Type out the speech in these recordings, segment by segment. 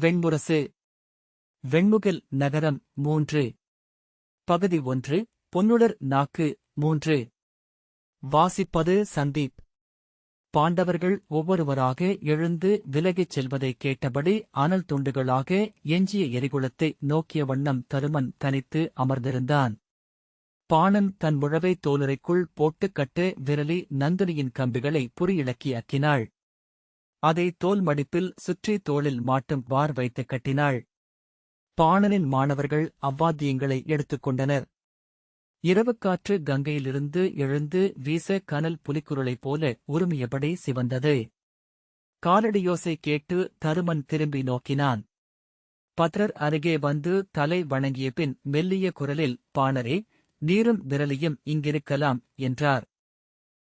வெண்முரசு வெண்முகில் நகரம் மூன்று. பகுதி ஒன்று பொன்னுடர் நாக்கு மூன்று. வாசிப்பது சந்தீப். பாண்டவர்கள் ஒவ்வொருவராக எழுந்து விலகிச் செல்வதைக் கேட்டபடி அனல் துண்டுகளாக எஞ்சிய எரிகுளத்தை நோக்கிய வண்ணம் தருமன் தனித்து அமர்ந்திருந்தான். பாணன் தன் முழவை தோலுரைக்குள் போட்டுக் கட்டு விரலி நந்தினியின் கம்பிகளை புரியிழக்கியாக்கினாள் அதை தோல் மடிப்பில் சுற்றி தோளில் மாட்டும் வார் வைத்து கட்டினாள். பாணனின் மாணவர்கள் அவ்வாத்தியங்களை எடுத்துக்கொண்டனர் இரவுக்காற்று கங்கையிலிருந்து எழுந்து வீச கனல் புலிக்குரலைப் போல உருமியபடி சிவந்தது. காலடியோசை கேட்டு தருமன் திரும்பி நோக்கினான். பத்ரர் அருகே வந்து தலை வணங்கிய பின் மெல்லிய குரலில் பாணரே நீரும் விரலியும் இங்கிருக்கலாம் என்றார்.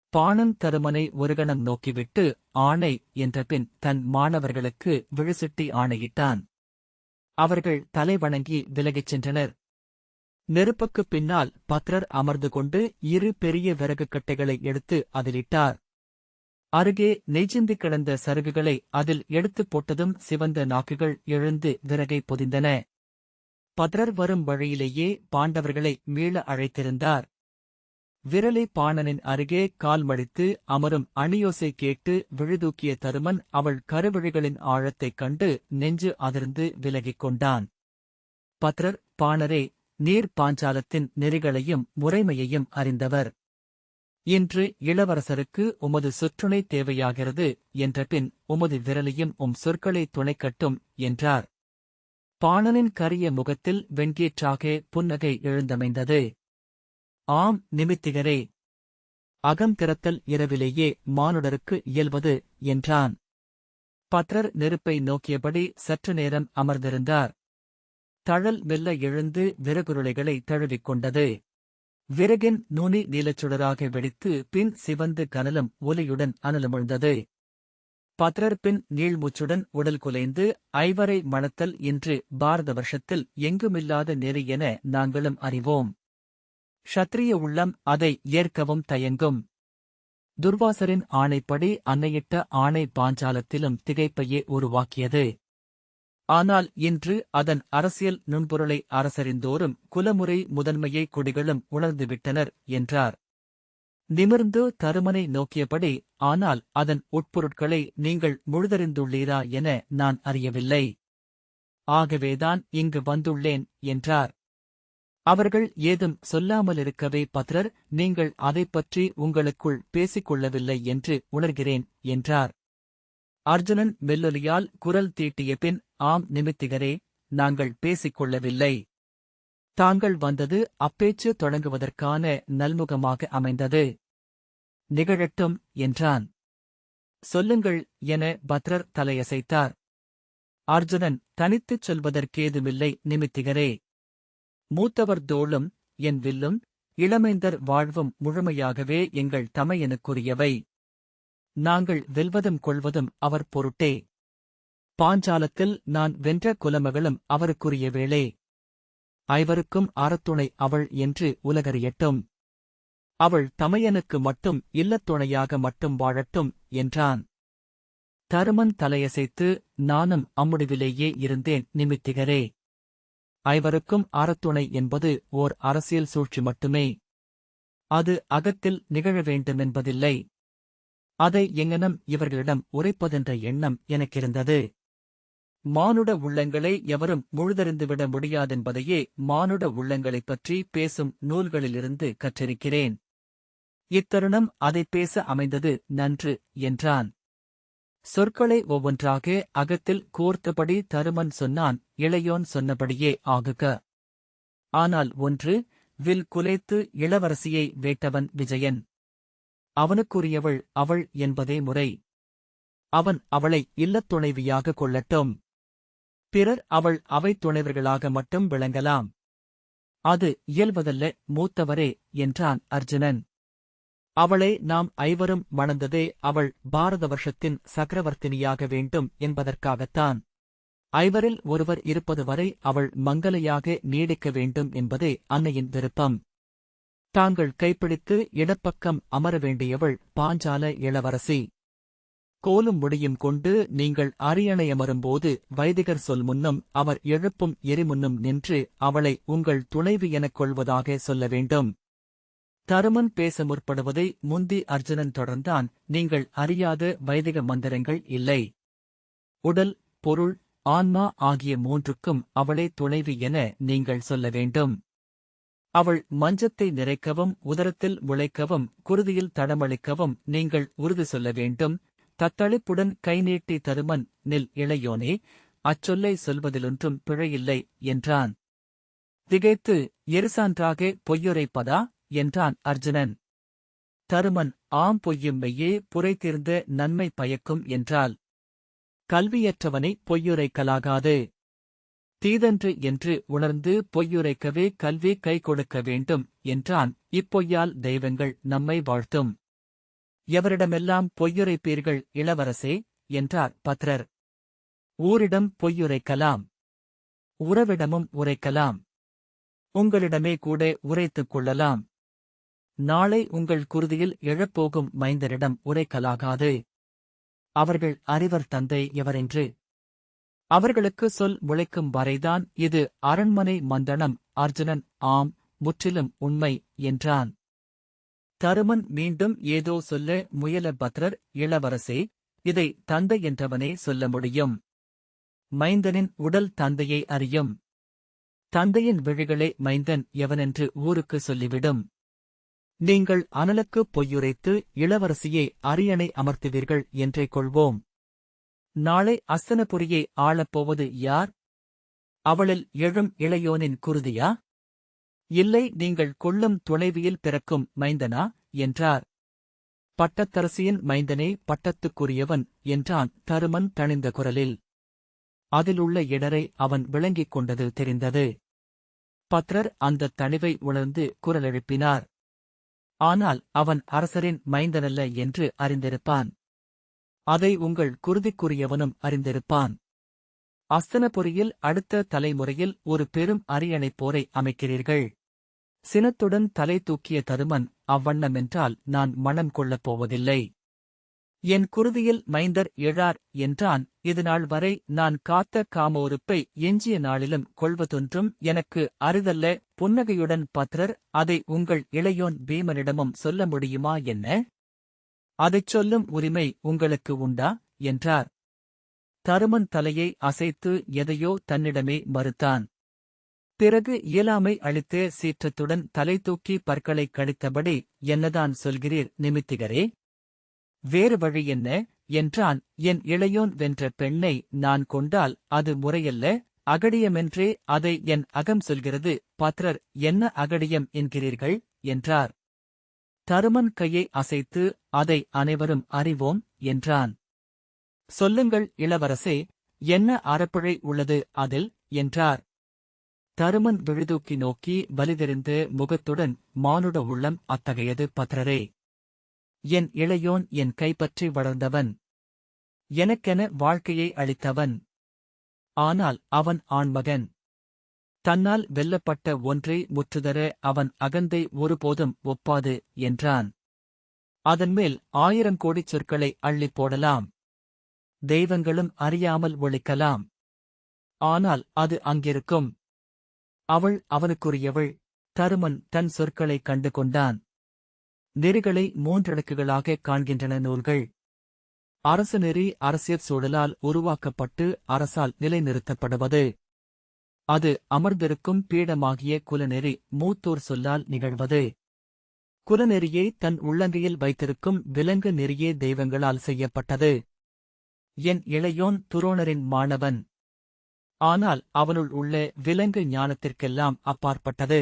பாணன் தருமனை ஒருகணம் நோக்கிவிட்டு ஆணை என்ற பின் தன் மாணவர்களுக்கு விழுசிட்டி ஆணையிட்டான். அவர்கள் தலை வணங்கி விலகிச் சென்றனர். நெருப்புக்குப் பின்னால் பத்ரர் அமர்ந்து கொண்டு இரு பெரிய விறகுக் கட்டைகளை எடுத்து அதிலிட்டார். அருகே நெய்ச்சிந்தி கிடந்த சருகுகளை அதில் எடுத்துப் போட்டதும் சிவந்த நாக்குகள் எழுந்து விறகை பொதிந்தன. பத்ரர் வரும் வழியிலேயே பாண்டவர்களை மீள அழைத்திருந்தார். விரலை பாணனின் அருகே கால் மடித்து அமரும் அணியோசை கேட்டு விழுதூக்கிய தருமன் அவள் கருவிழிகளின் ஆழத்தைக் கண்டு நெஞ்சு அதிர்ந்து விலகிக் கொண்டான். பத்ரர் பாணரே நீர் பாஞ்சாலத்தின் நெறிகளையும் முறைமையையும் அறிந்தவர். இன்று இளவரசருக்கு உமது சுற்றுணை தேவையாகிறது என்ற பின் உமது விரலையும் உம் சொற்களை துணைக்கட்டும் என்றார். பாணனின் கரிய முகத்தில் வெண்கீற்றாக புன்னகை எழுந்தமைந்தது. ஆம் நிமித்திகரே. அகம் திறத்தல் இரவிலேயே மானுடருக்கு இயல்வது என்றான். பத்ரர் நெருப்பை நோக்கியபடி சற்று நேரம் அமர்ந்திருந்தார். தழல் மெல்ல எழுந்து விறகுருளைகளை தழுவிக் கொண்டது விறகின் நுனி நீலச்சுடராக வெடித்து பின் சிவந்து கனலும் ஒலியுடன் அனலுமிழ்ந்தது. பத்ரர் பின் நீள்மூச்சுடன் உடல் குலைந்து ஐவரை மணத்தல் இன்று பாரத வருஷத்தில் எங்குமில்லாத நெறி என நாங்களும் அறிவோம். ஷத்ரிய உள்ளம் அதை ஏற்கவும் தயங்கும். துர்வாசரின் ஆணைப்படி அன்னையிட்ட ஆணை பாஞ்சாலத்திலும் திகைப்பையே உருவாக்கியது. ஆனால் இன்று அதன் அரசியல் நுண்பொருளை அரசறிந்தோறும் குலமுறை முதன்மையை குடிகளும் உணர்ந்துவிட்டனர் என்றார். நிமிர்ந்து தருமனை நோக்கியபடி ஆனால் அதன் உட்பொருட்களை நீங்கள் முழுதறிந்துள்ளீரா என நான் அறியவில்லை. ஆகவேதான் இங்கு வந்துள்ளேன் என்றார். அவர்கள் ஏதும் சொல்லாமலிருக்கவே பத்ரர் நீங்கள் அதைப் பற்றி உங்களுக்குள் பேசிக்கொள்ளவில்லை என்று உணர்கிறேன் என்றார். அர்ஜுனன் மெல்லொலியால் குரல் தீட்டிய பின் ஆம் நிமித்திகரே நாங்கள் பேசிக்கொள்ளவில்லை. தாங்கள் வந்தது அப்பேச்சு தொடங்குவதற்கான நல்முகமாக அமைந்தது. நிகழட்டும் என்றான். சொல்லுங்கள் என பத்ரர் தலையசைத்தார். அர்ஜுனன் தனித்துச் சொல்வதற்கேதுமில்லை நிமித்திகரே. மூத்தவர் தோளும் என் வில்லும் இளமைந்தர் வாழ்வும் முழுமையாகவே எங்கள் தமையனுக்குரியவை. நாங்கள் வெல்வதும் கொள்வதும் அவர் பொருட்டே. பாஞ்சாலத்தில் நான் வென்ற குலமகளும் அவருக்குரிய வேளே. ஐவருக்கும் அறத்துணை அவள் என்று உலகறியட்டும். அவள் தமையனுக்கு மட்டும் இல்லத்துணையாக மட்டும் வாழட்டும் என்றான். தருமன் தலையசைத்து நானும் அம்முடிவிலேயே இருந்தேன் நிமித்திகரே. ஐவருக்கும் அறத்துணை என்பது ஓர் அரசியல் சூழ்ச்சி மட்டுமே. அது அகத்தில் நிகழ வேண்டுமென்பதில்லை. அதை எங்கனம் இவர்களிடம் உரைப்பதென்ற எண்ணம் எனக்கிருந்தது. மானுட உள்ளங்களை எவரும் முழுதறிந்துவிட முடியாதென்பதையே மானுட உள்ளங்களைப் பற்றி பேசும் நூல்களிலிருந்து கற்றிருக்கிறேன். இத்தருணம் அதைப் பேச அமைந்தது நன்று என்றான். சொற்களை ஒவ்வொன்றாக அகத்தில் கோர்த்தபடி தருமன் சொன்னான் இளையோன் சொன்னபடியே ஆகுக. ஆனால் ஒன்று வில் குலைத்து இளவரசியை வேட்டவன் விஜயன். அவனுக்குரியவள் அவள் என்பதே முறை. அவன் அவளை இல்லத் துணைவியாக கொள்ளட்டும். பிறர் அவள் அவை துணைவர்களாக மட்டும் விளங்கலாம். அது இயல்வதல்ல மூத்தவரே என்றான் அர்ஜுனன். அவளை நாம் ஐவரும் மணந்ததே அவள் பாரத வருஷத்தின் சக்கரவர்த்தினியாக வேண்டும் என்பதற்காகத்தான். ஐவரில் ஒருவர் இருப்பது வரை அவள் மங்கலையாக நீடிக்க வேண்டும் என்பதே அன்னையின் விருப்பம். தாங்கள் கைப்பிடித்து இடப்பக்கம் அமர வேண்டியவள் பாஞ்சால இளவரசி. கோலும் முடியும் கொண்டு நீங்கள் அரியணையமரும்போது வைதிகர் சொல் முன்னும் அவர் எழுப்பும் எரிமுன்னும் நின்று அவளை உங்கள் துணைவி எனக் கொள்வதாக சொல்ல வேண்டும். தருமன் பேச முற்படுவதை முந்தி அர்ஜுனன் தொடர்ந்தான். நீங்கள் அறியாத வைதிக மந்திரங்கள் இல்லை. உடல் பொருள் ஆன்மா ஆகிய மூன்றுக்கும் அவளே துணைவி என நீங்கள் சொல்ல வேண்டும். அவள் மஞ்சத்தை நிறைக்கவும் உதரத்தில் முளைக்கவும் குருதியில் தடமளிக்கவும் நீங்கள் உறுதி சொல்ல வேண்டும். தத்தளிப்புடன் கை நீட்டி தருமன் நில் இளையோனே அச்சொல்லை சொல்வதிலொன்றும் பிழையில்லை என்றான். திகைத்து எரிசான்றாக பொய்யுரைப்பதா? என்றான் அர்ஜுனன். தருமன் ஆம் பொய்யும் மெய்யே புரைத்தீர்ந்த நன்மை பயக்கும் என்றால் கல்வியற்றவனை பொய்யுரைக்கலாகாது. தீதன்று என்று உணர்ந்து பொய்யுரைக்கவே கல்வி கை கொடுக்க வேண்டும் என்றான். இப்பொய்யால் தெய்வங்கள் நம்மை வாழ்த்தும். எவரிடமெல்லாம் பொய்யுரைப்பீர்கள் இளவரசே என்றார் பத்ரர். ஊரிடம் பொய்யுரைக்கலாம். உறவிடமும் உரைக்கலாம். உங்களிடமே கூட உரைத்துக் கொள்ளலாம். நாளை உங்கள் குருதியில் எழப்போகும் மைந்தரிடம் உரைக்கலாகாது. அவர்கள் அறிவர் தந்தை எவரென்று? அவர்களுக்கு சொல் முளைக்கும் வரைதான் இது அரண்மனை மந்தனம் அர்ஜுனன் ஆம் முற்றிலும் உண்மை என்றான். தருமன் மீண்டும் ஏதோ சொல்ல முயல பத்ரர் இளவரசே இதை தந்தை என்றவனே சொல்ல முடியும். மைந்தனின் உடல் தந்தையை அறியும். தந்தையின் விழிகளே மைந்தன் எவனென்று ஊருக்கு சொல்லிவிடும். நீங்கள் அனலுக்கு பொய்யுரைத்து இளவரசியை அரியணை அமர்த்துவீர்கள் என்றே கொள்வோம். நாளை அஸ்தனபுரியை ஆளப்போவது யார்? அவளில் எழும் இளையோனின் குருதியா? இல்லை நீங்கள் கொள்ளும் துணைவியில் பிறக்கும் மைந்தனா? என்றார். பட்டத்தரசியின் மைந்தனே பட்டத்துக்குரியவன் என்றான் தருமன் தணிந்த குரலில். அதிலுள்ள இடரை அவன் விளங்கிக் கொண்டது தெரிந்தது. பத்ரர் அந்தத் தணிவை உணர்ந்து குரலெழுப்பினார். ஆனால் அவன் அரசரின் மைந்தனல்ல என்று அறிந்திருப்பான். அதை உங்கள் குருதிக்குரியவனும் அறிந்திருப்பான். அஸ்தனபுரியில் அடுத்த தலைமுறையில் ஒரு பெரும் அரியணைப் போரை அமைக்கிறீர்கள். சினத்துடன் தலை தூக்கிய தருமன் அவ்வண்ணமென்றால் நான் மனம் கொள்ளப் போவதில்லை. என் குருதியில் மைந்தர் எழார் என்றான். இதுநாள் வரை நான் காத்த காமோருப்பை எஞ்சிய நாளிலும் கொள்வதொன்றும் எனக்கு அருதல்ல. புன்னகையுடன் பத்ரர் அதை உங்கள் இளையோன் பீமனிடமும் சொல்ல முடியுமா என்ன? அதைச் சொல்லும் உரிமை உங்களுக்கு உண்டா? என்றார். தருமன் தலையை அசைத்து எதையோ தன்னிடமே மறுத்தான். பிறகு இயலாமை அளித்த சீற்றத்துடன் தலை தூக்கி பற்களைக் கழித்தபடி என்னதான் சொல்கிறீர் நிமித்திகரே? வேறு வழி என்ன? என்றான். என் இளையோன் வென்ற பெண்ணை நான் கொண்டால் அது முறையல்ல? அகடியமென்றே அதை என் அகம் சொல்கிறது. பத்ரர் என்ன அகடியம் என்கிறீர்கள்? என்றார். தருமன் கையை அசைத்து அதை அனைவரும் அறிவோம் என்றான். சொல்லுங்கள் இளவரசே என்ன அறப்பிழை உள்ளது அதில்? என்றார். தருமன் விழுதூக்கி நோக்கி வலிதெறிந்து முகத்துடன் மானுட உள்ளம் அத்தகையது பத்ரரே என் இளையோன் என் கைப்பற்றி வளர்ந்தவன். எனக்கென வாழ்க்கையை அளித்தவன். ஆனால் அவன் ஆண்மகன். தன்னால் வெல்லப்பட்ட ஒன்றை முற்றுதர அவன் அகந்தை ஒருபோதும் ஒப்பாது என்றான். அதன்மேல் ஆயிரம் கோடி சொற்களை அள்ளிப் போடலாம். தெய்வங்களும் அறியாமல் ஒழிக்கலாம். ஆனால் அது அங்கிருக்கும். அவள் அவனுக்குரியவள். தருமன் தன் சொற்களைக் கண்டு கொண்டான் நெறிகளை மூன்றடுக்குகளாக காண்கின்றன நூல்கள். அரசு நெறி அரசியற் சூழலால் உருவாக்கப்பட்டு அரசால் நிலைநிறுத்தப்படுவது. அது அமர்ந்திருக்கும் பீடமாகிய குலநெறி மூத்தோர் சொல்லால் நிகழ்வது. குலநெறியை தன் உள்ளங்கையில் வைத்திருக்கும் விலங்கு நெறியே தெய்வங்களால் செய்யப்பட்டது. என் இளையோன் துரோணரின் மாணவன். ஆனால் அவனுள் உள்ள விலங்கு ஞானத்திற்கெல்லாம் அப்பாற்பட்டது.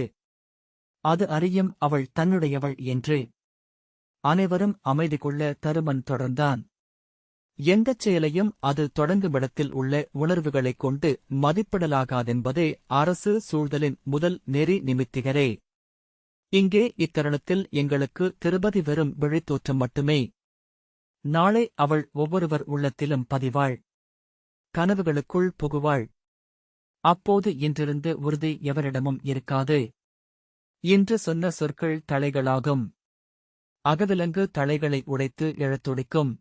அது அறியும் அவள் தன்னுடையவள் என்று. அனைவரும் அமைதி கொள்ள தருமன் தொடர்ந்தான். எந்தச் செயலையும் அது தொடங்குமிடத்தில் உள்ள உணர்வுகளைக் கொண்டு மதிப்பிடலாகாதென்பதே அரசு சூழ்தலின் முதல் நெறி நிமித்திகரே. இங்கே இத்தருணத்தில் எங்களுக்கு திருபதி வெறும் விழித்தோற்றம் மட்டுமே. நாளை அவள் ஒவ்வொருவர் உள்ளத்திலும் பதிவாள். கனவுகளுக்குள் புகுவாள். அப்போது இன்றிருந்து உறுதி எவரிடமும் இருக்காது. இன்று சொன்ன சொற்கள் தலைகளாகும். அகவிலங்கு தலைகளை உடைத்து எழத்துடிக்கும்.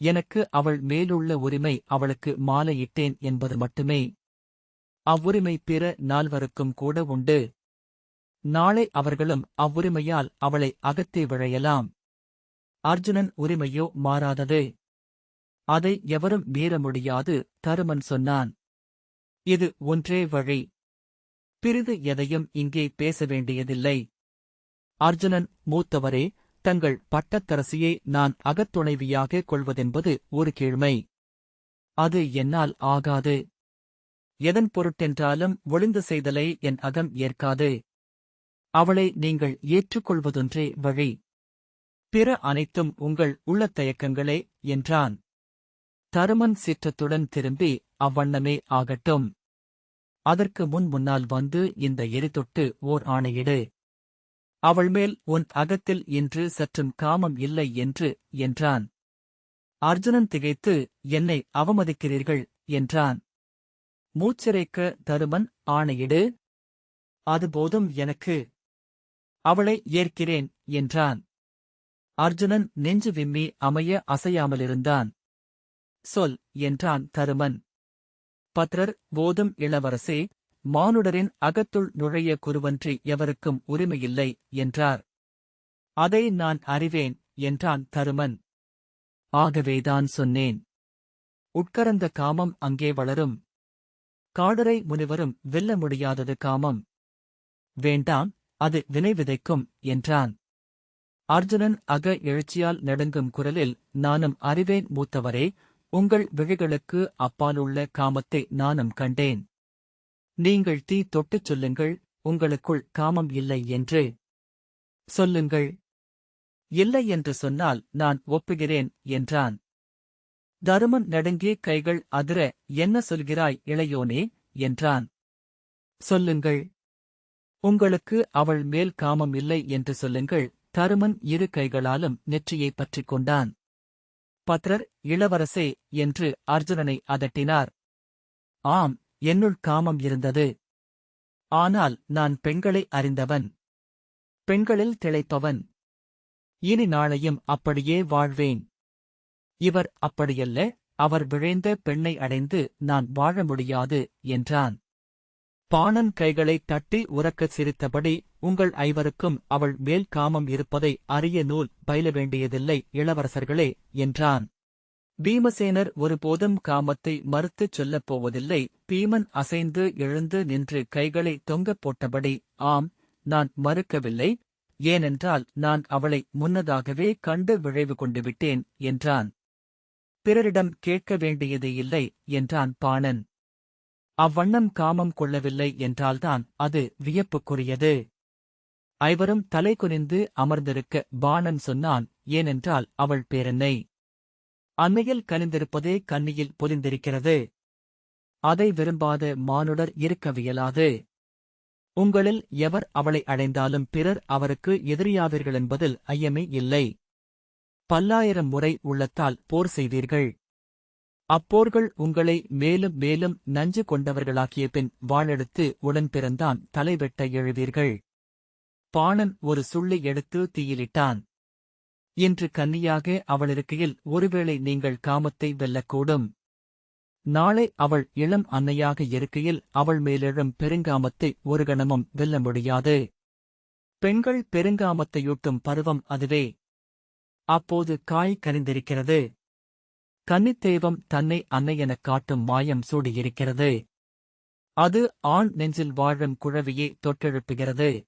எனக்கு அவள் மேலுள்ள உரிமை அவளுக்கு மாலையிட்டேன் என்பது மட்டுமே. அவ்வுரிமை பிற நால்வருக்கும் கூட உண்டு. நாளை அவர்களும் அவ்வுரிமையால் அவளை அகத்தே விழையலாம். அர்ஜுனன் உரிமையோ மாறாதது. அதை எவரும் மீற முடியாது தருமன் சொன்னான். இது ஒன்றே வழி. பிறிது எதையும் இங்கே பேச வேண்டியதில்லை. அர்ஜுனன் மூத்தவரே தங்கள் பட்டத்தரசியை நான் அகத்துணைவியாக கொள்வதென்பது ஒரு கீழ்மை. அது என்னால் ஆகாது. எதன் பொருட்டென்றாலும் ஒளிந்து செய்தலை என் அகம் ஏற்காது. அவளை நீங்கள் ஏற்றுக்கொள்வதொன்றே வழி. பிற அனைத்தும் உங்கள் உள்ளத் தயக்கங்களே என்றான். தருமன் சிற்றத்துடன் திரும்பி அவ்வண்ணமே ஆகட்டும். அதற்கு முன் முன்னால் வந்து இந்த எரிதொட்டு ஓர் ஆணையிடு. அவள் மேல் உன் அகத்தில் இன்று சற்றும் காமம் இல்லை என்று என்றான். அர்ஜுனன் திகைத்து என்னை அவமதிக்கிறீர்கள்? என்றான். மூச்சிறைக்க தருமன் ஆணையிடு. அது போதும் எனக்கு. அவளை ஏற்கிறேன் என்றான். அர்ஜுனன் நெஞ்சு விம்மி அமைய அசையாமலிருந்தான். சொல் என்றான் தருமன். பத்ரர் போதும் இளவரசே. மானுடரின் அகத்துள் நுழைய குருவன்றி எவருக்கும் உரிமையில்லை என்றார். அதை நான் அறிவேன் என்றான் தருமன். ஆகவேதான் சொன்னேன். உட்கரந்த காமம் அங்கே வளரும். காடரை முனிவரும் வெல்ல முடியாதது காமம். வேண்டாம் அது வினை விதைக்கும் என்றான். அர்ஜுனன் அக எழுச்சியால் நடுங்கும் குரலில் நானும் அறிவேன் மூத்தவரே உங்கள் விழிகளுக்கு அப்பாலுள்ள காமத்தை நானும் கண்டேன். நீங்கள் தீ தொட்டுச் சொல்லுங்கள் உங்களுக்குள் காமம் இல்லை என்று சொல்லுங்கள். இல்லை என்று சொன்னால் நான் ஒப்புகிறேன் என்றான். தருமன் நடுங்கிய கைகள் அதிர என்ன சொல்கிறாய் இளையோனே? என்றான். சொல்லுங்கள். உங்களுக்கு அவள் மேல் காமம் இல்லை என்று சொல்லுங்கள். தருமன் இரு கைகளாலும் நெற்றியைப் பற்றிக் கொண்டான். பத்ரர் இளவரசே என்று அர்ஜுனனை அதட்டினார். ஆம் என்னுள் காமம் இருந்தது. ஆனால் நான் பெண்களை அறிந்தவன். பெண்களில் திளைப்பவன். இனி நாளையும் அப்படியே வாழ்வேன். இவர் அப்படியல்ல அவர் விழைந்த பெண்ணை அடைந்து நான் வாழ முடியாது என்றான். பாணன் கைகளை தட்டி உறக்கச் சிரித்தபடி உங்கள் ஐவருக்கும் அவள் மேல் காமம் இருப்பதை அறிய நூல் பயில வேண்டியதில்லை இளவரசர்களே என்றான். பீமசேனர் ஒருபோதும் காமத்தை மறுத்துச் சொல்லப் போவதில்லை. பீமன் அசைந்து எழுந்து நின்று கைகளை தொங்கப் போட்டபடி ஆம் நான் மறுக்கவில்லை. ஏனென்றால் நான் அவளை முன்னதாகவே கண்டு விழைவு கொண்டு விட்டேன் என்றான். பிறரிடம் கேட்க வேண்டியதே இல்லை என்றான் பாணன். அவ்வண்ணம் காமம் கொள்ளவில்லை என்றால்தான் அது வியப்புக்குரியது. ஐவரும் தலை குனிந்து அமர்ந்திருக்க பாணன் சொன்னான் ஏனென்றால் அவள் பேரனை அண்மையில் கனிந்திருப்பது கண்ணியில் பொதிந்திருக்கிறது அதை விரும்பாத மானுடர் இருக்கவியலாது. உங்களில் எவர் அவளை அடைந்தாலும் பிறர் அவருக்கு எதிரியாவீர்கள் என்பதில் ஐயமே இல்லை. பல்லாயிரம் முறை உள்ளத்தால் போர் செய்வீர்கள் அப்போர்கள் உங்களை மேலும் மேலும் நஞ்சு கொண்டவர்களாக்கிய பின் வாழெடுத்து உடன் பிறந்தான் தலைவெட்ட எழுவீர்கள். பாணன் ஒரு சுள்ளி எடுத்து தீயிலிட்டான். இன்று கன்னியாக அவளிருக்கையில் ஒருவேளை நீங்கள் காமத்தை வெல்லக்கூடும். நாளை அவள் இளம் அன்னையாக இருக்கையில் அவள் மேலெழும் பெருங்காமத்தை ஒரு கணமும் வெல்ல முடியாது. பெண்கள் பெருங்காமத்தையூட்டும் பருவம் அதுவே. அப்போது காய் கனிந்திருக்கிறது. கன்னித்தெய்வம் தன்னை அன்னையெனக் காட்டும் மாயம் சூடியிருக்கிறது. அது ஆண் நெஞ்சில் வாழும் குழவியை தொட்டெழுப்புகிறது.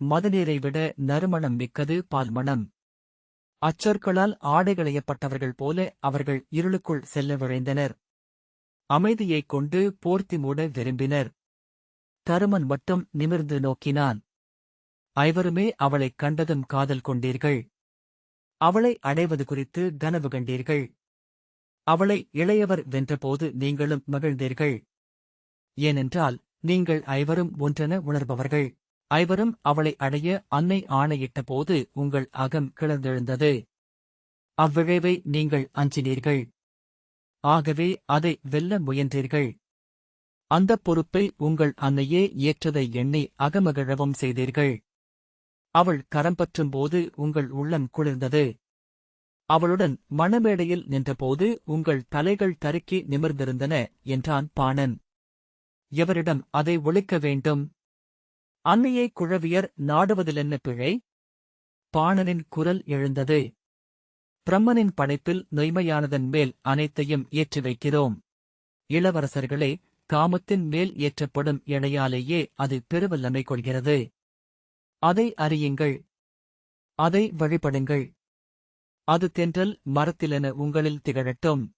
மதநீரை விட நறுமணம் மிக்கது பால்மணம். அச்சொற்களால் ஆடைகளையப்பட்டவர்கள் போல அவர்கள் இருளுக்குள் செல்ல விழைந்தனர். அமைதியைக் கொண்டு போர்த்தி மூட விரும்பினர். தருமன் மட்டும் நிமிர்ந்து நோக்கினான். ஐவருமே அவளைக் கண்டதும் காதல் கொண்டீர்கள். அவளை அடைவது குறித்து கனவு கண்டீர்கள். அவளை இளையவர் வென்றபோது நீங்களும் மகிழ்ந்தீர்கள். ஏனென்றால் நீங்கள் ஐவரும் ஒன்றென உணர்பவர்கள். ஐவரும் அவளை அடைய அன்னை ஆணையிட்ட போது உங்கள் அகம் கிளர்ந்தெழுந்தது. அவ்விழைவை நீங்கள் அஞ்சினீர்கள். ஆகவே அதை வெல்ல முயன்றீர்கள். அந்தப் பொறுப்பை உங்கள் அன்னையே ஏற்றதை எண்ணி அகமகிழவும் செய்தீர்கள். அவள் கரம் போது உங்கள் உள்ளம் குளிர்ந்தது. அவளுடன் மணமேடையில் நின்றபோது உங்கள் தலைகள் தருக்கி நிமிர்ந்திருந்தன என்றான் பாணன். எவரிடம் அதை ஒழிக்க வேண்டும்? அன்னையை குழவியர் நாடுவதிலென்ன பிழை? பாணனின் குரல் எழுந்தது. பிரம்மனின் படைப்பில் நொய்மையானதன் மேல் அனைத்தையும் ஏற்றி வைக்கிறோம். இளவரசர்களே காமத்தின் மேல் ஏற்றப்படும் இழையாலேயே அது பெருவல்லமை கொள்கிறது. அதை அறியுங்கள். அதை வழிபடுங்கள். அது தென்றல் மரத்திலென உங்களில் திகழட்டும்.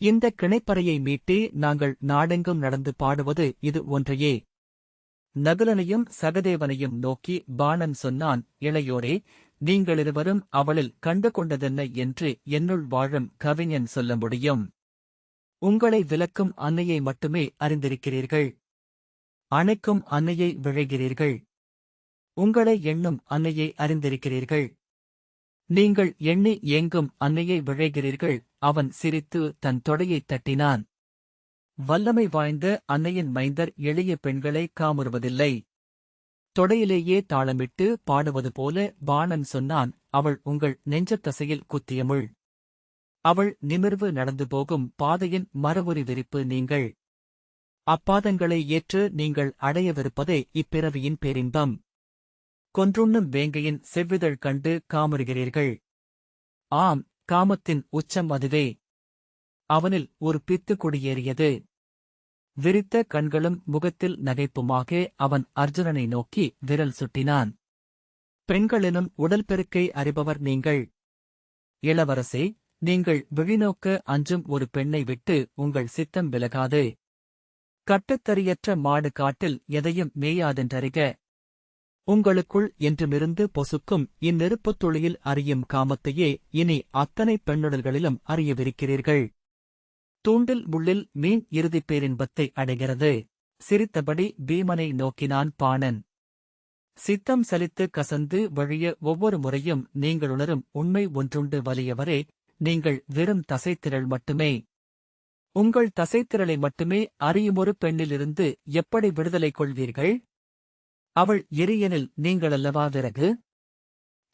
இந்த கிணைப்பறையை மீட்டி நாங்கள் நாடெங்கும் நடந்து பாடுவது இது ஒன்றையே. நகுலனையும் சகதேவனையும் நோக்கி பாணன் சொன்னான் இளையோரே நீங்களிருவரும் அவளில் கண்டு கொண்டதென்ன என்று என்னுள் வாழும் கவிஞன் சொல்ல முடியும். உங்களை விலக்கும் அன்னையை மட்டுமே அறிந்திருக்கிறீர்கள். அணைக்கும் அன்னையை விழைகிறீர்கள். உங்களை எண்ணும் அன்னையை அறிந்திருக்கிறீர்கள். நீங்கள் எண்ணி ஏங்கும் அன்னையை விழைகிறீர்கள். அவன் சிரித்து தன் தொடையைத் தட்டினான். வல்லமை வாய்ந்த அன்னையின் மைந்தர் எளிய பெண்களை காமுறுவதில்லை. தொடையிலேயே தாளமிட்டு பாடுவது போல பாணன் சொன்னான் அவள் உங்கள் நெஞ்சத்தசையில் குத்தியமுள் அவள் நிமிர்வு நடந்து போகும் பாதையின் மரபுரி விரிப்பு நீங்கள். அப்பாதங்களை ஏற்று நீங்கள் அடையவிருப்பதே இப்பிறவியின் பேரின்பம். கொன்றுண்ணும் வேங்கையின் செவ்விதழ் கண்டு காமுறுகிறீர்கள். ஆம் காமத்தின் உச்சம் அதுவே. அவனில் ஒரு பித்து குடியேறியது. விரித்த கண்களும் முகத்தில் நகைப்புமாக அவன் அர்ஜுனனை நோக்கி விரல் சுட்டினான். பெண்களினும் உடல் பெருக்கை அறிபவர் நீங்கள். இளவரசே நீங்கள் விழிநோக்க அஞ்சும் ஒரு பெண்ணை விட்டு உங்கள் சித்தம் விலகாது. கட்டுத்தறியற்ற மாடு காட்டில் எதையும் மேயாதென்றறிக. உங்களுக்குள் என்றுமிருந்து பொசுக்கும் இந்நெருப்புத் துளியில் அறியும் காமத்தையே இனி அத்தனை பெண்ணுடல்களிலும் அறியவிருக்கிறீர்கள். தூண்டில் முள்ளில் மீன் இறுதிப் பேரின்பத்தை அடைகிறது. சிரித்தபடி பீமனை நோக்கினான் பாணன். சித்தம் சலித்து கசந்து வழிய ஒவ்வொரு முறையும் நீங்கள் உணரும் உண்மை ஒன்றுண்டு வலியவரே நீங்கள் வெறும் தசைத்திரள் மட்டுமே. உங்கள் தசைத்திரளை மட்டுமே அறியுமொரு பெண்ணிலிருந்து எப்படி விடுதலை கொள்வீர்கள்? அவள் எரியனில் நீங்களல்லவா விறகு?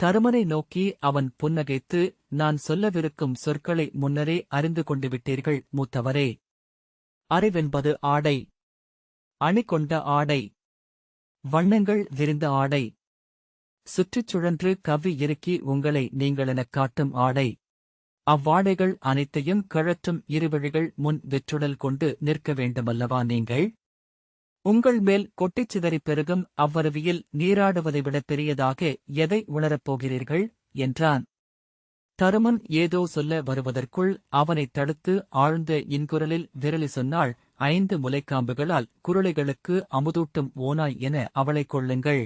தருமனை நோக்கி அவன் புன்னகைத்து நான் சொல்லவிருக்கும் சொற்களை முன்னரே அறிந்து கொண்டு விட்டீர்கள் மூத்தவரே. அறிவென்பது ஆடை. அணிகொண்ட ஆடை. வண்ணங்கள் விரிந்த ஆடை. சுற்றிச் சுழன்று கவ்வி இறுக்கி உங்களை நீங்களெனக் காட்டும் ஆடை. அவ்வாடைகள் அனைத்தையும் கழற்றும் இருவழிகள் முன் வெற்றுடல் கொண்டு நிற்க வேண்டுமல்லவா நீங்கள்? உங்கள் மேல் கொட்டிச் சிதறிப் பெருகும் அவ்வருவியில் நீராடுவதை விட பெரியதாக எதை உணரப் போகிறீர்கள்? என்றான். தருமன் ஏதோ சொல்ல வருவதற்குள் அவனைத் தடுத்து ஆழ்ந்த இன்குரலில் விரலி சொன்னாள் ஐந்து முலைக்காம்புகளால் குருளைகளுக்கு அமுதூட்டும் ஓனாய் என அவளைக் கொள்ளுங்கள்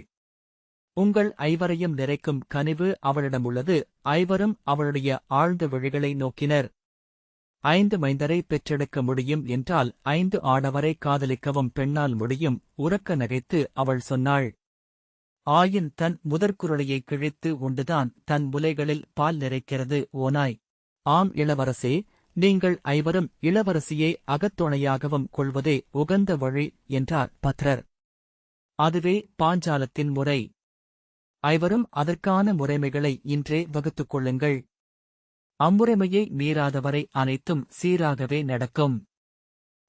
உங்கள் ஐவரையும் நிறைக்கும் கனிவு அவளிடம் உள்ளது ஐவரும் அவளுடைய ஆழ்ந்த விழிகளை நோக்கினர். ஐந்து மைந்தரை பெற்றெடுக்க முடியும் என்றால் ஐந்து ஆடவரை காதலிக்கவும் பெண்ணால் முடியும் உறக்க நகைத்து அவள் சொன்னாள். ஆயின் தன் முதற்குரலையை கிழித்து உண்டுதான் தன் முலைகளில் பால் நிறைக்கிறது ஓனாய் ஆம் இளவரசே நீங்கள் ஐவரும் இளவரசியை அகத்துணையாகவும் கொள்வதே உகந்த வழி என்றார் பத்ரர். அதுவே பாஞ்சாலத்தின் முறை. ஐவரும் அதற்கான முறைமைகளை இன்றே வகுத்துக் கொள்ளுங்கள். அம்முறைமையை மீறாதவரை அனைத்தும் சீராகவே நடக்கும்.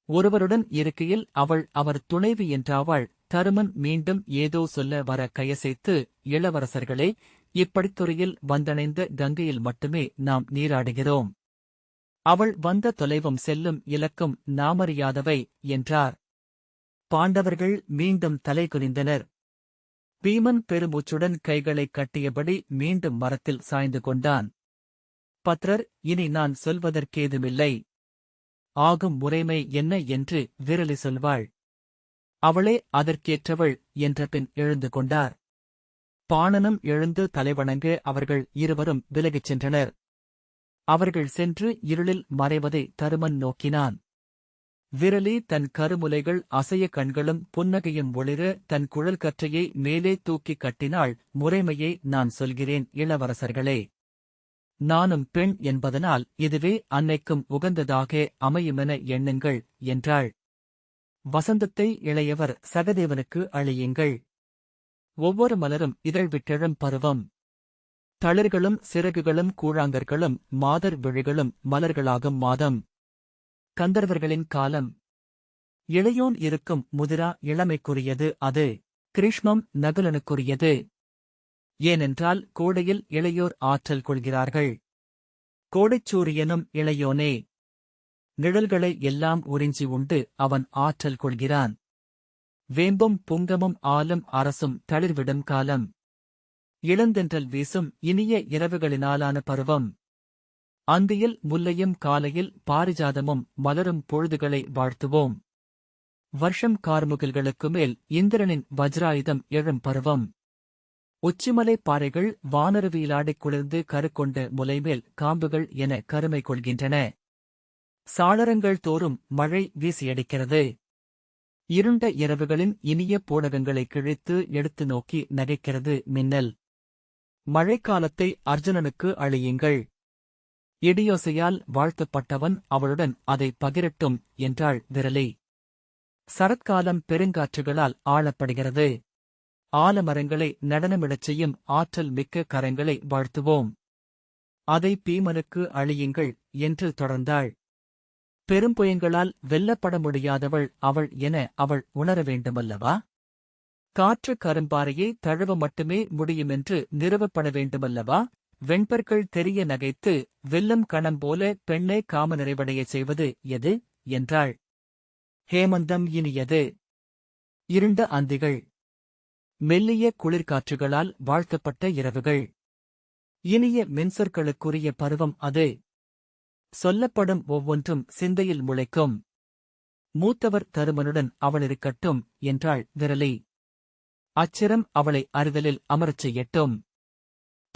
ஒருவருடன் இருக்கையில் அவள் அவர் துணைவி என்றாவாள் தருமன் மீண்டும் ஏதோ சொல்ல வர கயசைத்து இளவரசர்களே இப்படித்துறையில் வந்தணைந்த கங்கையில் மட்டுமே நாம் நீராடுகிறோம். அவள் வந்த தொலைவும் செல்லும் இலக்கும் நாமறியாதவை என்றார். பாண்டவர்கள் மீண்டும் தலை குனிந்தனர். பீமன் பெருமூச்சுடன் கைகளைக் கட்டியபடி மீண்டும் மரத்தில் சாய்ந்து கொண்டான். பத்ரர் இனி நான் சொல்வதற்கேதுமில்லை. ஆகும் முறைமை என்ன என்று விரலி சொல்வாள். அவளே அதற்கேற்றவள் என்ற பின் எழுந்து கொண்டார். பாணனும் எழுந்து தலைவணங்க அவர்கள் இருவரும் விலகிச் சென்றனர். அவர்கள் சென்று இருளில் மறைவதை தருமன் நோக்கினான். விரலி தன் கருமுலைகள் அசைய கண்களும் புன்னகையும் ஒளிர தன் குழல் கற்றையை மேலே தூக்கிக் கட்டினாள் முறைமையை நான் சொல்கிறேன் இளவரசர்களே. நானும் பெண் என்பதனால் இதுவே அன்னைக்கும் உகந்ததாக அமையுமென எண்ணுங்கள் என்றாள். வசந்தத்தை இளையவர் சகதேவனுக்கு அழியுங்கள். ஒவ்வொரு மலரும் இதழ் விட்டெழும் பருவம். தளிர்களும் சிறகுகளும் கூழாங்கர்களும் மாதர் விழிகளும் மலர்களாகும் மாதம். கந்தர்வர்களின் காலம். இளையோன் இருக்கும் முதிரா இளமைக்குரியது அது. கிரீஷ்மம் நகுலனுக்குரியது. ஏனென்றால் கோடையில் இளையோர் ஆற்றல் கொள்கிறார்கள். கோடைச்சூரியனும் இளையோனே. நிழல்களை எல்லாம் உறிஞ்சி உண்டு அவன் ஆற்றல் கொள்கிறான். வேம்பும் புங்கமும் ஆலும் அரசும் தளிர்விடும் காலம். இளந்தென்றல் வீசும் இனிய இரவுகளினாலான பருவம். அந்தியில் முல்லையும் காலையில் பாரிஜாதமும் மலரும் பொழுதுகளை வாழ்த்துவோம். வருஷம் கார்முகில்களுக்கு மேல் இந்திரனின் வஜ்ராயுதம் எழும் பருவம். உச்சிமலை பாறைகள் வானரவியலாடிக் குளிர்ந்து கருக்கொண்ட முலைமேல் காம்புகள் என கருமை கொள்கின்றன. சாளரங்கள் தோறும் மழை வீசியடிக்கிறது. இருண்ட இரவுகளின் இனிய போடகங்களை கிழித்து எடுத்து நோக்கி நகைக்கிறது மின்னல். மழைக்காலத்தை அர்ஜுனனுக்கு அழியுங்கள். இடியோசையால் வாழ்த்தப்பட்டவன் அவளுடன் அதை பகிரட்டும் என்றாள் விரலி. சரத்காலம் பெருங்காற்றுகளால் ஆளப்படுகிறது. ஆலமரங்களை நடனமிடச் செய்யும் ஆற்றல் மிக்க கரங்களை வாழ்த்துவோம். அதை பீமனுக்கு அழியுங்கள் என்று தொடர்ந்தாள். பெரும்புயங்களால் வெல்லப்பட முடியாதவள் அவள் என அவள் உணர வேண்டுமல்லவா? காற்று கரும்பாறையை தழுவ மட்டுமே முடியுமென்று நிறுவப்பட வேண்டுமல்லவா? வெண்பற்கள் தெரிய நகைத்து வெல்லம் கணம் போல பெண்ணை காம நிறைவடையச் செய்வது எது? என்றாள். ஹேமந்தம் இனியது. இருண்ட அந்திகள். மெல்லிய குளிர்காற்றுகளால் வாழ்த்தப்பட்ட இரவுகள். இனிய மின்சொற்களுக்குரிய பருவம் அது. சொல்லப்படும் ஒவ்வொன்றும் சிந்தையில் முளைக்கும். மூத்தவர் தருமனுடன் அவளிருக்கட்டும் என்றாள் விரலி. அச்சிரம் அவளை அறிதலில் அமரச் செய்யட்டும்.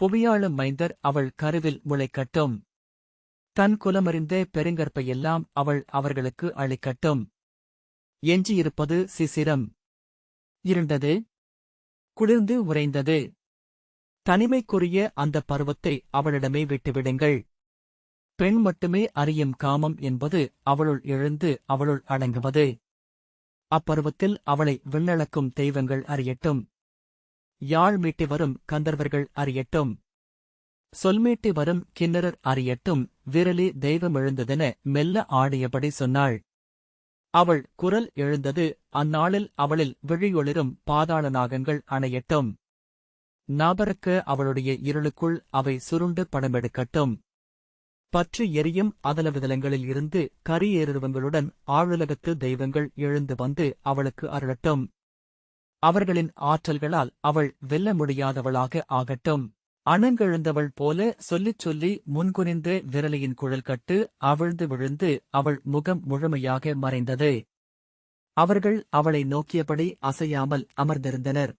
புவியாளும் மைந்தர் அவள் கருவில் முளைக்கட்டும். தன் குலமறிந்த பெருங்கற்பையெல்லாம் அவள் அவர்களுக்கு அளிக்கட்டும். எஞ்சியிருப்பது சிசிரம். இருண்டது. குளிர்ந்து உறைந்தது. தனிமைக்குரிய அந்த பருவத்தை அவளிடமே விட்டுவிடுங்கள். பெண் மட்டுமே அறியும் காமம் என்பது அவளுள் எழுந்து அவளுள் அடங்குவது. அப்பருவத்தில் அவளை விண்ணளக்கும் தெய்வங்கள் அறியட்டும். யாழ் மீட்டி வரும் கந்தர்வர்கள் அறியட்டும். சொல்மீட்டி வரும் கிண்ணறர் அறியட்டும். விரலி தெய்வம் எழுந்ததென மெல்ல ஆடியபடி சொன்னாள். அவள் குரல் எழுந்தது அந்நாளில் அவளில் விழியொளிரும் பாதாள நாகங்கள் அணையட்டும். நாபரக்க அவளுடைய இருளுக்குள் அவை சுருண்டு படமெடுக்கட்டும். பற்றி எரியும் அதலவிதலங்களில் இருந்து கரியேறுவங்களுடன் ஆளுலகத்து தெய்வங்கள் எழுந்து வந்து அவளுக்கு அருளட்டும். அவர்களின் ஆற்றல்களால் அவள் வெல்ல முடியாதவளாக ஆகட்டும். அணங்கெழுந்தவள் போல சொல்லிச் சொல்லி முன்குனிந்து விரலியின் குழல் கட்டு அவிழ்ந்து விழுந்து அவள் முகம் முழுமையாக மறைந்தது. அவர்கள் அவளை நோக்கியபடி அசையாமல் அமர்ந்திருந்தனர்.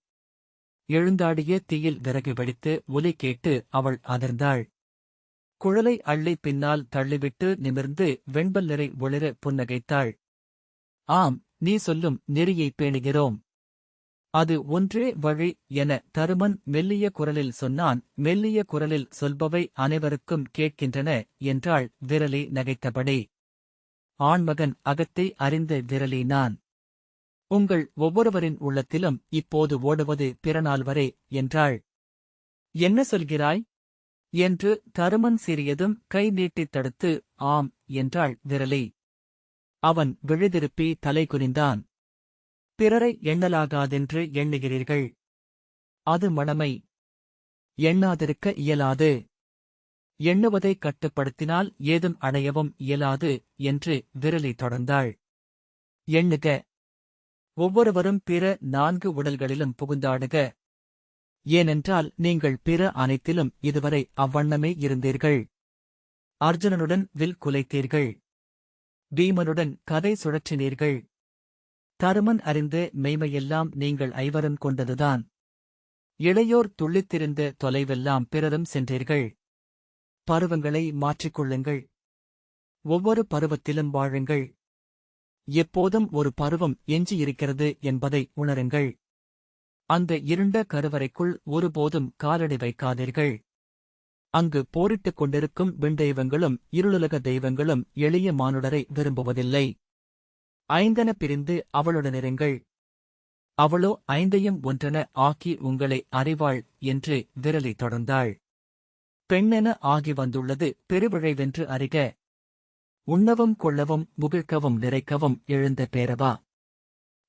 எழுந்தாடிய தீயில் விறகு வெடித்து ஒலி கேட்டு அவள் அதிர்ந்தாள். குழலை அள்ளி பின்னால் தள்ளிவிட்டு நிமிர்ந்து வெண்பல்லரை ஒளிர புன்னகைத்தாள். ஆம் நீ சொல்லும் நெறியை பேணுகிறோம். அது ஒன்றே வழி என தருமன் மெல்லிய குரலில் சொன்னான். மெல்லிய குரலில் சொல்பவை அனைவருக்கும் கேட்கின்றன என்றாள் விரலி நகைத்தபடி. ஆண்மகன் அகத்தை அறிந்த விரலி நான் உங்கள் ஒவ்வொருவரின் உள்ளத்திலும் இப்போது ஓடுவது பிறநாள் வரை என்றாள். என்ன சொல்கிறாய்? என்று தருமன் சிறியதும் கை நீட்டித் தடுத்து ஆம் என்றாள் விரலி. அவன் விழுதிருப்பி தலை குனிந்தான். பிறரை எண்ணலாகாதென்று எண்ணுகிறீர்கள். அது மணமை எண்ணாதிருக்க இயலாது. எண்ணுவதை கட்டுப்படுத்தினால் ஏதும் அடையவும் இயலாது என்று விரலி தொடர்ந்தாள். எண்ணுக. ஒவ்வொருவரும் பிற நான்கு உடல்களிலும் புகுந்தாடுக. ஏனென்றால் நீங்கள் பிற அனைத்திலும் இதுவரை அவ்வண்ணமே இருந்தீர்கள். அர்ஜுனனுடன் வில் குலைத்தீர்கள். பீமனுடன் கதை சுழற்றினீர்கள். தருமன் அறிந்து மெய்மையெல்லாம் நீங்கள் ஐவரும் கொண்டதுதான். இளையோர் துள்ளித்திருந்த தொலைவெல்லாம் பிறரும் சென்றீர்கள். பருவங்களை மாற்றிக்கொள்ளுங்கள். ஒவ்வொரு பருவத்திலும் வாழுங்கள். எப்போதும் ஒரு பருவம் எஞ்சியிருக்கிறது என்பதை உணருங்கள். அந்த இருண்ட கருவறைக்குள் ஒருபோதும் காலடி வைக்காதீர்கள். அங்கு போரிட்டுக் கொண்டிருக்கும் விண்டெய்வங்களும் இருளுலக தெய்வங்களும் எளிய மானுடரை விரும்புவதில்லை. ஐந்தென பிரிந்து அவளுடனிருங்கள் அவளோ ஐந்தையும் ஒன்றென ஆக்கி உங்களை அறிவாள் என்று விரலி தொடர்ந்தாள். பெண்ணென ஆகி வந்துள்ளது பெருவிழைவென்று அறிக. உண்ணவும் கொள்ளவும் முகிழ்க்கவும் நிறைக்கவும் எழுந்த பேரவா.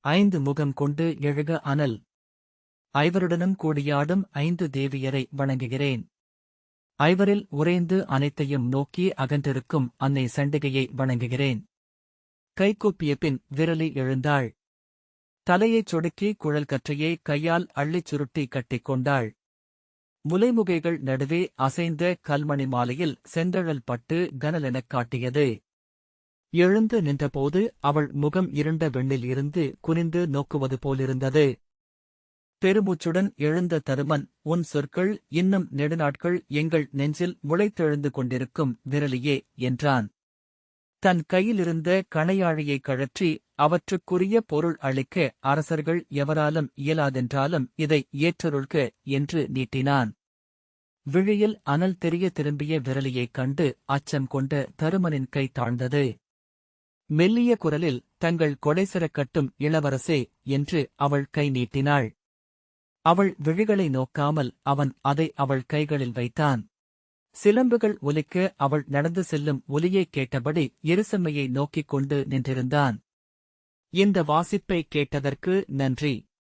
ஐந்து முகம் கொண்டு எழுக அனல். ஐவருடனும் கூடியாடும் ஐந்து தேவியரை வணங்குகிறேன். ஐவரில் உறைந்து அனைத்தையும் நோக்கி அகன்றிருக்கும் அன்னை சண்டிகையை வணங்குகிறேன். கைகூப்பிய பின் விரலி எழுந்தாள். தலையைச் சொடுக்கி குழல் கற்றையை கையால் அள்ளிச் சுருட்டி கட்டிக் கொண்டாள். முலைமுகைகள் நடுவே அசைந்த கல்மணி மாலையில் செந்தழல் பட்டு கனலெனக் காட்டியது. எழுந்து நின்றபோது அவள் முகம் இருண்ட வெண்ணில் இருந்து குனிந்து நோக்குவது போலிருந்தது. பெருமூச்சுடன் எழுந்த தருமன் உன் சொற்கள் இன்னும் நெடுநாட்கள் எங்கள் நெஞ்சில் முளைத்தெழுந்து கொண்டிருக்கும் விரலியே என்றான். தன் கையிலிருந்த கணையாழியை கழற்றி அவற்றுக்குரிய பொருள் அளிக்க அரசர்கள் எவராலும் இயலாதென்றாலும் இதை ஏற்றருள்க என்று நீட்டினான். விழியில் அனல் தெரிய திரும்பிய விரலியைக் கண்டு அச்சம் கொண்ட தருமனின் கை தாழ்ந்தது. மெல்லிய குரலில் தங்கள் கொடைசிறக் கட்டும் இளவரசே என்று அவள் கை நீட்டினாள். அவள் விழிகளை நோக்காமல் அவன் அதை அவள் கைகளில் வைத்தான். சிலம்புகள் ஒலிக்க அவள் நடந்து செல்லும் ஒலியைக் கேட்டபடி எருசம்மையை நோக்கிக் கொண்டு நின்றிருந்தான். இந்த வாசிப்பை கேட்டதற்கு நன்றி.